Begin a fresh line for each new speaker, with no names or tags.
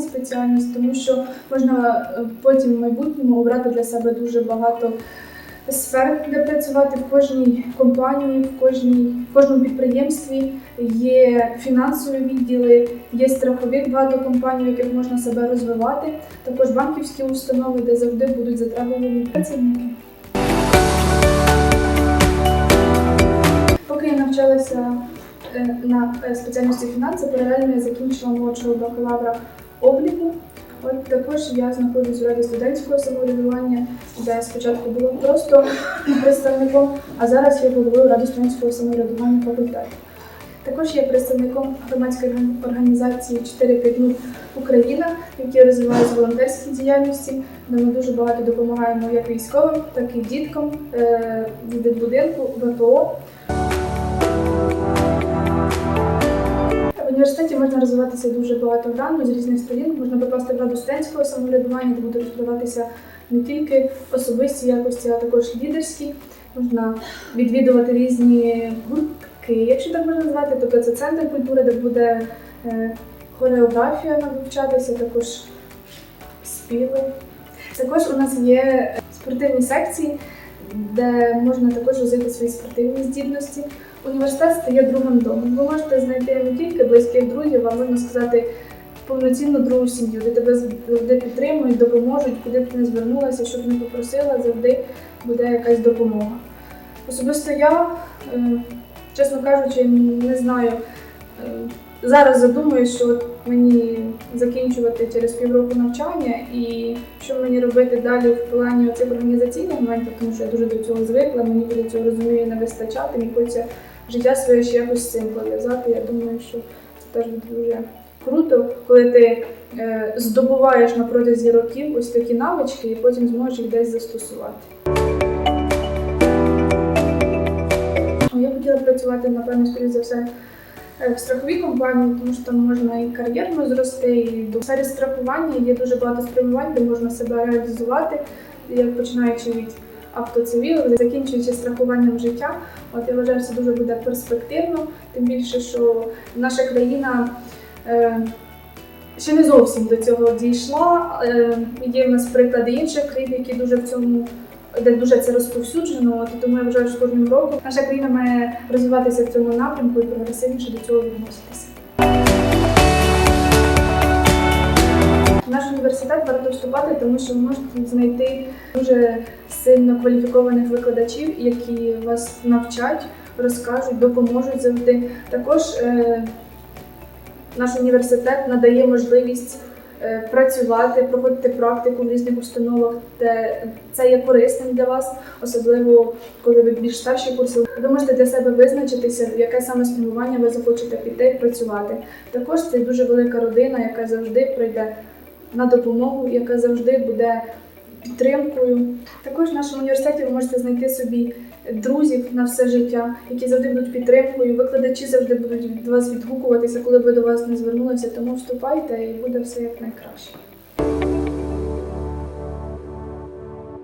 спеціальність, тому що можна е, потім в майбутньому обрати для себе дуже багато сфер, де працювати в кожній компанії, в кожній в кожному підприємстві. Є фінансові відділи, є страхових багато компаній, в яких можна себе розвивати. Також банківські установи, де завжди будуть затребувані працівники. Поки я навчалася на е, спеціальності фінанси, паралельно закінчила молодшого бакалавра обліку. От також я знаходжусь у раді студентського самоврядування, де спочатку була просто представником, а зараз я головою ради студентського самоврядування факультету. Також є представником громадської організації 450 Україна, які розвивають волонтерські діяльності, де ми дуже багато допомагаємо як військовим, так і діткам е, з дитбудинку, ВПО. Університеті можна розвиватися дуже багато гранно з різних сторін. Можна попасти в раду студентського самоврядування, де будуть розкриватися не тільки особисті якості, а також лідерські. Можна відвідувати різні гуртки, якщо так можна назвати. Тобто це центр культури, де буде е, хореографія вивчатися, також співи. Також у нас є спортивні секції, де можна також розвити свої спортивні здібності. Університет стає другим домом. Ви можете знайти не тільки близьких друзів, а можна сказати повноцінну другу сім'ю, де тебе завжди підтримують, допоможуть, куди б ти не звернулася, щоб не попросила, завжди буде якась допомога. Особисто я, е, чесно кажучи, не знаю. Зараз задумую, що от мені закінчувати через півроку навчання і що мені робити далі в плані цих організаційних моментів, тому що я дуже до цього звикла, мені буде цього розумію не вистачати, мені хочеться життя своє ще якось з цим пов'язати. Я думаю, що це теж буде дуже круто, коли ти е, здобуваєш на протязі років ось такі навички і потім зможеш їх десь застосувати. Я хотіла працювати, напевно, скоріше за все, в страховій компанії, тому що там можна і кар'єрно зрости, і до сфері страхування є дуже багато спрямувань, де можна себе реалізувати, як починаючи від автоцивілу, закінчуючи страхуванням життя. От я вважаю, це дуже буде перспективно, тим більше, що наша країна. Е, Ще не зовсім до цього дійшла. Е, Є в нас приклади інших країн, які дуже в цьому де дуже це розповсюджено. Тому я вважаю, що кожним роком наша країна має розвиватися в цьому напрямку і прогресивніше до цього відноситися. Наш університет варто вступати, тому що ви можете знайти дуже сильно кваліфікованих викладачів, які вас навчать, розкажуть, допоможуть завжди. Також е, наш університет надає можливість працювати, проводити практику в різних установах, де це є корисним для вас, особливо коли ви більш старші курси. Ви можете для себе визначитися, в яке саме спрямування ви захочете піти і працювати. Також це дуже велика родина, яка завжди прийде на допомогу, яка завжди буде підтримкою. Також в нашому університеті ви можете знайти собі друзів на все життя, які завжди будуть підтримкою. Викладачі завжди будуть від вас відгукуватися, коли ви до вас не звернулися. Тому вступайте і буде все як найкраще.